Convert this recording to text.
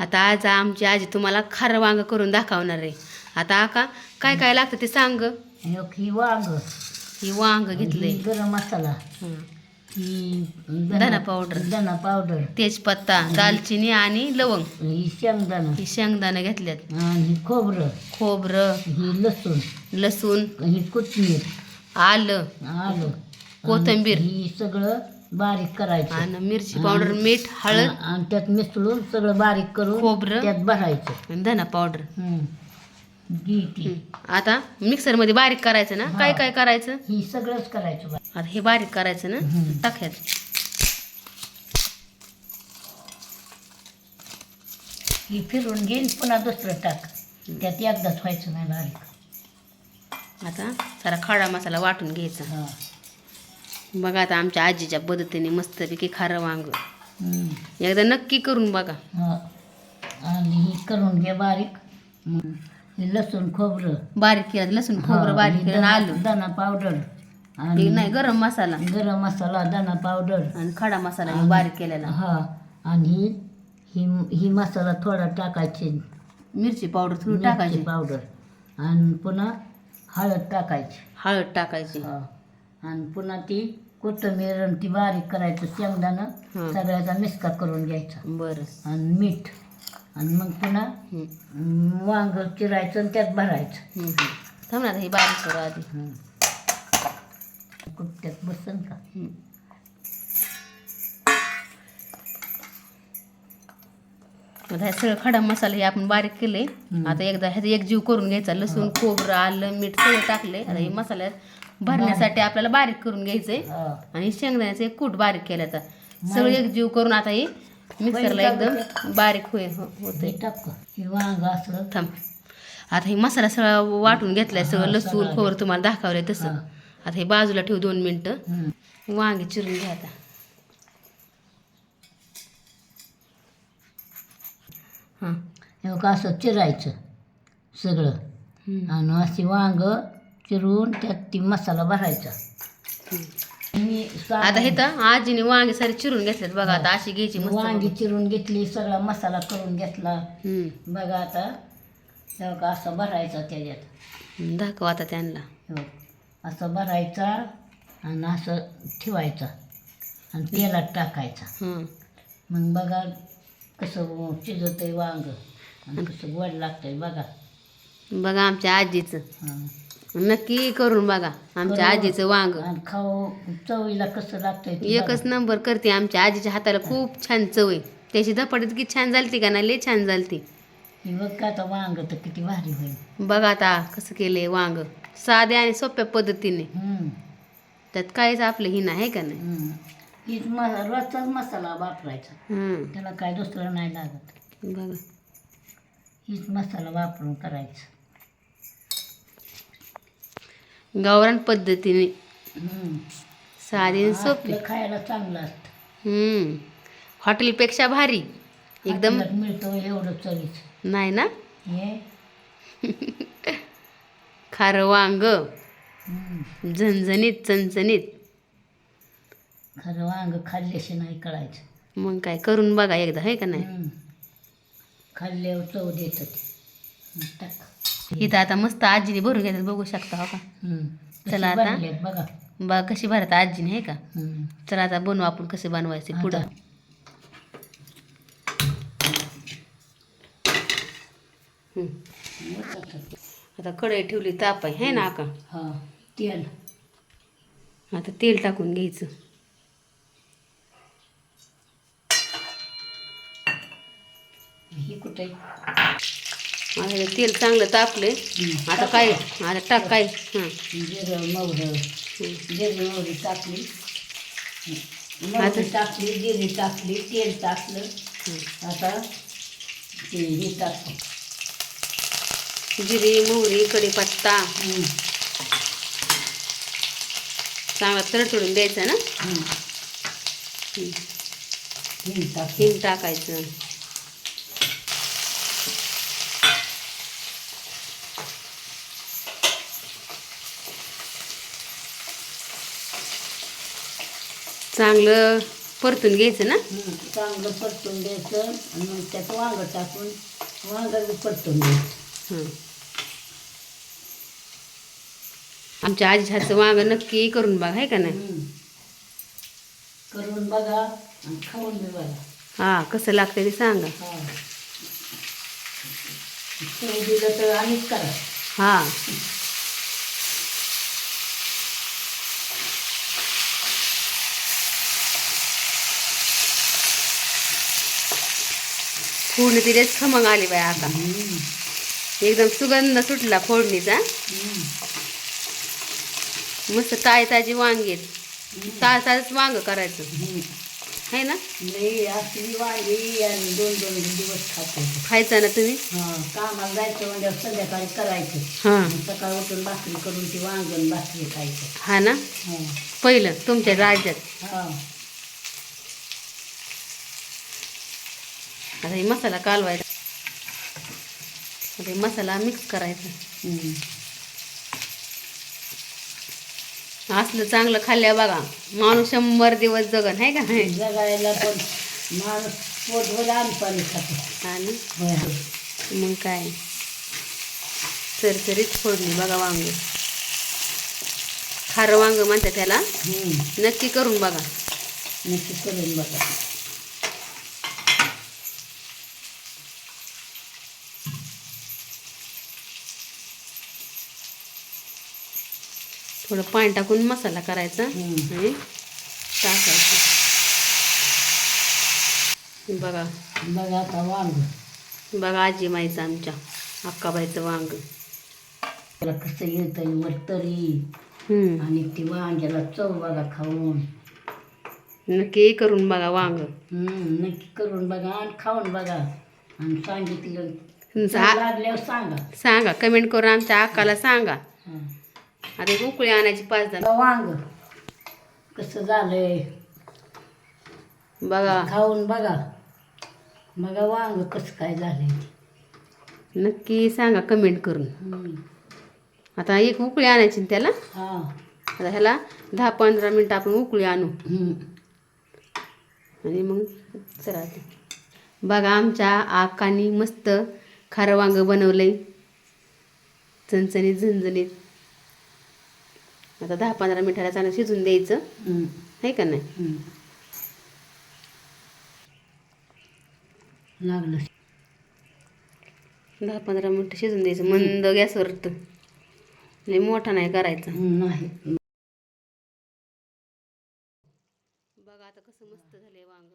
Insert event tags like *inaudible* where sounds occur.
आता आज आमची आजी तुम्हाला खारं वांग करून दाखवणार आहे. आता आका काय काय लागतं ते सांग. ही वांग. ही वांग घेतलंय. ही गरम मसाला. हं. धना पावडर. धना पावडर. तेजपत्ता दालचिनी आणि लवंग. ही शेंगदाणा. ही शेंगदाणं घेतल्यात. आणि ही खोबरं. खोबरं. ही लसूण. लसूण. ही कोथिंबीर. आलं. आलं. कोथिंबीर. ही सगळं बारीक करायचं. आणि मिरची पावडर मीठ हळद. आणि त्यात मिसळून सगळं बारीक करून खोबरं. त्यात भरायचं. आणि धना पावडर. हम्म. ही ती आता मिक्सरमध्ये बारीक करायचं ना? काय काय करायचं? ही सगळंच करायचं बा. आता हे बारीक करायचं ना? हम्म. टाक्यात. ही फिरून घेईन पुन्हा दुसरं टाक. त्यात एकदाच व्हायचं नाही बारीक. आता सारा खडा मसाला वाटून घ्यायचा. हा. बघा आता आमच्या आजीच्या पद्धतीने मस्तपैकी खारं वांग. एकदा नक्की करून बघा. हा. आणि ही करून घे बारीक. हे लसूण खोबरं. बारीक केलं लसूण खोबरं बारीक केलं आलं. धना पावडर. आणि नाही गरम मसाला. गरम मसाला धना पावडर. आणि खडा मसाला बारीक केलेला. हा. आणि ही ही ही मसाला थोडा टाकायची. मिरची पावडर थोडी मिरची टाकायची. पावडर. आणि पुन्हा हळद टाकायची. हळद टाकायची. हा. आणि पुन्हा ती कोथिंबीर आणि ती बारीक करायचं शेंगदाणं हा. सगळ्याचा मिसका करून घ्यायचा बरं आणि मीठ आणि मग पुन्हा. अं, वांग चिरायचं आणि त्यात भरायचं हम्म. थांब ना आता हे बारीक करू आधी हं. कुठ्यात बसन का. आता हे सगळं खडा मसाला हे आपण बारीक केले. आता एकदा ह्याचा एक जीव करून घ्यायचा. लसूण खोबरं आलं मीठ सगळं टाकले. आता हे मसाल्यात भरण्यासाठी आपल्याला बारीक करून घ्यायचंय. आणि शेंगदाण्याचं एक कूट बारीक केल्याचा सगळं एक जीव करून आता हे मिक्सरला एकदम बारीक होय होते हे हे असं. थांब. आता हे मसाला सगळा वाटून घेतलाय सगळं. लसूण. खोबरं तुम्हाला दाखवलंय तसं. आता हे बाजूला ठेवू दोन मिनटं. वांगे चिरून घ्या आता. हां. हे बघ असं चिरायचं सगळं. आणि अशी वांग चिरून त्यात ती मसाला भरायचा. मी आता हे तर आजीने वांगे सारे चिरून घेतलेत बघा आता अशी घ्यायची वांगी चिरून घेतली सगळा मसाला करून घेतला. बघा आता हे बघ असं भरायचा त्याच्यात. दाखव आता त्यांना. हे. असं भरायचा आणि असं ठेवायचा. आणि तेलात टाकायचा. हं. मग बघा कसं आहे वांग. आणि कसं गोड लागतंय बघा. बघा आमच्या आजीचं. हं. नक्की करून बघा आमच्या. आजीचं वांग. आणि खाऊ चवीला कसं लागतंय ते एकच नंबर करते आमच्या आजीच्या हाताला खूप छान चव आहे त्याची धपाटीत किती छान झालती का नाही लय छान झालती. बघा. हे बघ का आता वांग तर किती भारी होईल. बघा आता कसं केलंय वांग. साध्या आणि सोप्या पद्धतीने. त्यात काहीच आपलं ही नाही का नाही. हीच मसा रोजचाच मसाला वापरायचा. त्याला काय दुसरं नाही लागत. बघा. हीच मसाला वापरून करायचं. गावरान पद्धतीने. हम्म. साधी आणि सोपी. आपलं खायला चांगलं असतं. हम्म. हॉटेलपेक्षा भारी. एकदम मिळतं एवढं चवीच. नाही ना? हे? *laughs* खारं वांग. हम्म. झणझणीत चणचणीत. खरं वांग खाल्ल्याशी नाही कळायचं मग काय करून बघा एकदा आहे का नाही हम्म. खाल्ल्यावर चव देतं टाक इथं आता मस्त आजीने भरून घेतात बघू शकता हो का हम्म. चला आता. बघा बघा कशी भरत आजीने आहे का हम्म. चला आता बनवू आपण कसे बनवायचे पुढं आता. हम्म. कढई ठेवली ताप आहे है ना का हा तेल आता तेल टाकून घ्यायचं ही कुठे? हे तेल चांगलं तापले. आता काय? आता टाक काय? हां. जिरं मोहरं. जिरं मोहरी टाकली. मोहरी टाकली जिरी टाकली तेल टाकलं. आता ते हे टाकतो जिरी मोहरी कढीपत्ता. हं, चांगला तडतडून द्यायचा ना? हिंग टाकायचं. चांगलं परतून घ्यायचं ना? चांगलं परतून द्यायचं आणि मग त्यात वांगं टाकून वांगं परतून द्यायचं हं. आमच्या आजी हातचं वांग नक्की करून बघा आहे का नाही. करून बघा आणि खाऊन बघा. हा कसं लागतं ते सांगा. हा. दिलं तर आम्हीच करा. हा. फोडणी तिथेच खमंग आली बाय आता. एकदम सुगंध सुटला फोडणीचा. मस्त ताजी ताजी वांगी ताज ताजच वांग करायचं. हं. आहे ना? लई असली वांगी आणि दोन दोन दिवस खातो. खायचं ना तुम्ही? हा कामाला जायचं म्हणजे संध्याकाळी करायचं. हां. सकाळी उठून भाकरी करून ती वांगण भाकरी खायचं. हा ना? पहिलं तुमच्या राज्यात. हा. आता हे मसाला कालवायचा. आता हे मसाला मिक्स करायचा. असलं चांगलं खाल्ल्या बघा. माणूस शंभर दिवस जगन आहे का? नाही जगायला पण माणूस पोटभर आणि? खातो. मग काय? चरचरीत फोडणी बघा वांग. खारं वांग म्हणतात त्याला. नक्की करून बघा. नक्की करून बघा. थोडं पाणी टाकून मसाला करायचा. आणि टाकायचं बघा. बघा आता वांग. बघा आजी माईचं आमच्या अक्काबाईचं वांग. त्याला कसं येतं वर तरी हम्म. आणि ती वांग्याला चव बघा खाऊन. नक्की करून बघा वांग. नक्की करून बघा आणि खाऊन बघा. आणि सांगितलं. लागल्यावर सांगा. सांगा कमेंट करून आमच्या अक्काला सांगा. आता एक उकळी आणायची पाच बघा वांग. कसं झालंय? बघा. खाऊन बघा. बघा वांग कसं काय झालंय. नक्की सांगा कमेंट करून. आता एक उकळी आणायची ना त्याला? हा. आता ह्याला दहा पंधरा मिनटं आपण उकळी आणू. आणि मग चला. बघा आमच्या आकानी मस्त खारं वांग बनवलंय. चणचणीत झणझणीत. आता दहा पंधरा मिनिटाला चांगलं शिजून द्यायचं. आहे का नाही? लागलं. दहा पंधरा मिनटं शिजून द्यायचं. मंद गॅसवर नाही मोठा नाही करायचा. नाही. बघा आता कसं मस्त झालंय वांग.